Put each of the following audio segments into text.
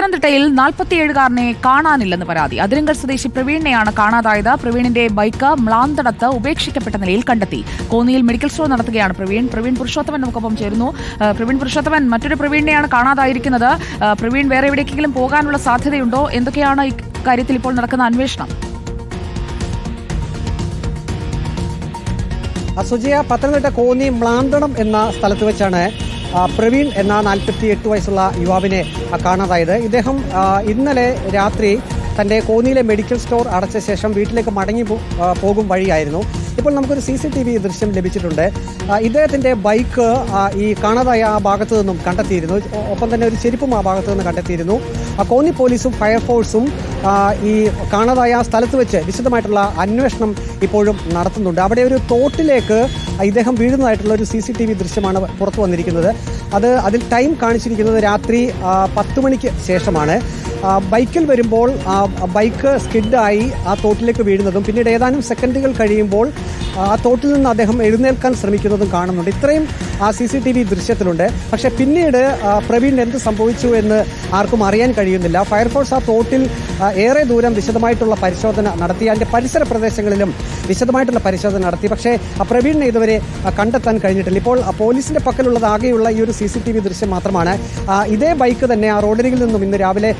പത്തനംതിട്ടയിൽ നാൽപ്പത്തിയേഴുകാരനെ കാണാനില്ലെന്ന് പരാതി. അതിരങ്കൽ സ്വദേശി പ്രവീണിനെയാണ് കാണാതായത്. പ്രവീണിന്റെ ബൈക്ക് മ്ലാന്തടത്ത് ഉപേക്ഷിക്കപ്പെട്ട നിലയിൽ കണ്ടെത്തി. കോന്നിയിൽ മെഡിക്കൽ സ്റ്റോർ നടത്തുകയാണ് പ്രവീൺ. പ്രവീൺ പുരുഷോത്തമൻ നമുക്കൊപ്പം ചേരുന്നു. പ്രവീൺ പുരുഷോത്തമൻ മറ്റൊരു പ്രവീണിനെയാണ് കാണാതായിരിക്കുന്നത്. പ്രവീൺ വേറെ എവിടേക്കെങ്കിലും പോകാനുള്ള സാധ്യതയുണ്ടോ? എന്തൊക്കെയാണ് ഇക്കാര്യത്തിൽ ഇപ്പോൾ നടക്കുന്ന അന്വേഷണം? അസുജയ പത്തനംതിട്ട കോന്നി മ്ലാന്തണം എന്ന സ്ഥലത്ത് വെച്ചാണ് പ്രവീൺ എന്ന നാൽപ്പത്തി എട്ട് വയസ്സുള്ള യുവാവിനെ കാണാതായത്. ഇദ്ദേഹം ഇന്നലെ രാത്രി തന്റെ കോന്നിയിലെ മെഡിക്കൽ സ്റ്റോർ അടച്ച ശേഷം വീട്ടിലേക്ക് മടങ്ങി പോകും വഴിയായിരുന്നു. ഇപ്പോൾ നമുക്കൊരു സി സി ടി വി ദൃശ്യം ലഭിച്ചിട്ടുണ്ട്. ഇദ്ദേഹത്തിന്റെ ബൈക്ക് ഈ കാണാതായ ആ ഭാഗത്തു നിന്നും കണ്ടെത്തിയിരുന്നു. ഒപ്പം തന്നെ ഒരു ചെരുപ്പും ആ ഭാഗത്തു നിന്ന് കണ്ടെത്തിയിരുന്നു. കോന്നി പോലീസും ഫയർഫോഴ്സും ഈ കാണാതായ ആ സ്ഥലത്ത് വെച്ച് വിശദമായിട്ടുള്ള അന്വേഷണം ഇപ്പോഴും നടത്തുന്നുണ്ട്. അവിടെ ഒരു തോട്ടിലേക്ക് ഇദ്ദേഹം വീഴുന്നതായിട്ടുള്ള ഒരു സി സി ടി വി ദൃശ്യമാണ് പുറത്തു വന്നിരിക്കുന്നത്. അത് അതിൽ ടൈം കാണിച്ചിരിക്കുന്നത് രാത്രി പത്ത് മണിക്ക് ശേഷമാണ്. ബൈക്കിൽ വരുമ്പോൾ ബൈക്ക് സ്കിഡായി ആ തോട്ടിലേക്ക് വീഴുന്നതും പിന്നീട് ഏതാനും സെക്കൻഡുകൾ കഴിയുമ്പോൾ ആ തോട്ടിൽ നിന്ന് അദ്ദേഹം എഴുന്നേൽക്കാൻ ശ്രമിക്കുന്നതും കാണുന്നുണ്ട്. ഇത്രയും ആ സി സി ടി വി ദൃശ്യത്തിലുണ്ട്. പക്ഷേ പിന്നീട് പ്രവീൺ എന്ത് സംഭവിച്ചു എന്ന് ആർക്കും അറിയാൻ കഴിയുന്നില്ല. ഫയർഫോഴ്സ് ആ തോട്ടിൽ ഏറെ ദൂരം വിശദമായിട്ടുള്ള പരിശോധന നടത്തി. അതിന്റെ പരിസര പ്രദേശങ്ങളിലും വിശദമായിട്ടുള്ള പരിശോധന നടത്തി. പക്ഷേ ആ പ്രവീണിനെ ഇതുവരെ കണ്ടെത്താൻ കഴിഞ്ഞിട്ടില്ല. ഇപ്പോൾ ആ, പോലീസിന്റെ പക്കലുള്ളത് ആകെയുള്ള ഈ ഒരു സി സി ടി വി ദൃശ്യം മാത്രമാണ്. ഇതേ ബൈക്ക് തന്നെ ആ റോഡരികിൽ നിന്നും ഇന്ന് രാവിലെ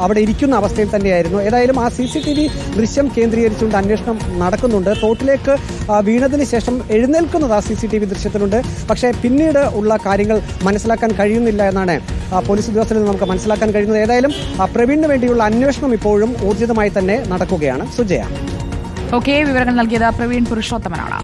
അവിടെ ഇരിക്കുന്ന അവസ്ഥയിൽ തന്നെയായിരുന്നു. ഏതായാലും ആ സി സി ടി വി ദൃശ്യം കേന്ദ്രീകരിച്ചുകൊണ്ട് അന്വേഷണം നടക്കുന്നുണ്ട്. തോട്ടിലേക്ക് വീണതിന് ശേഷം എഴുന്നേൽക്കുന്നത് ആ സി സി ടി വി ദൃശ്യത്തിലുണ്ട്. പക്ഷേ പിന്നീട് ഉള്ള കാര്യങ്ങൾ മനസ്സിലാക്കാൻ കഴിയുന്നില്ല എന്നാണ് പോലീസ് ഉദ്യോഗസ്ഥരിൽ നമുക്ക് മനസ്സിലാക്കാൻ കഴിയുന്നത്. ഏതായാലും പ്രവീണിന് വേണ്ടിയുള്ള അന്വേഷണം ഇപ്പോഴും ഊർജിതമായി തന്നെ നടക്കുകയാണ്. സുജയ. ഓക്കെ വിവരങ്ങൾ നൽകിയത് പ്രവീൺ പുരുഷോത്തമനാണ്.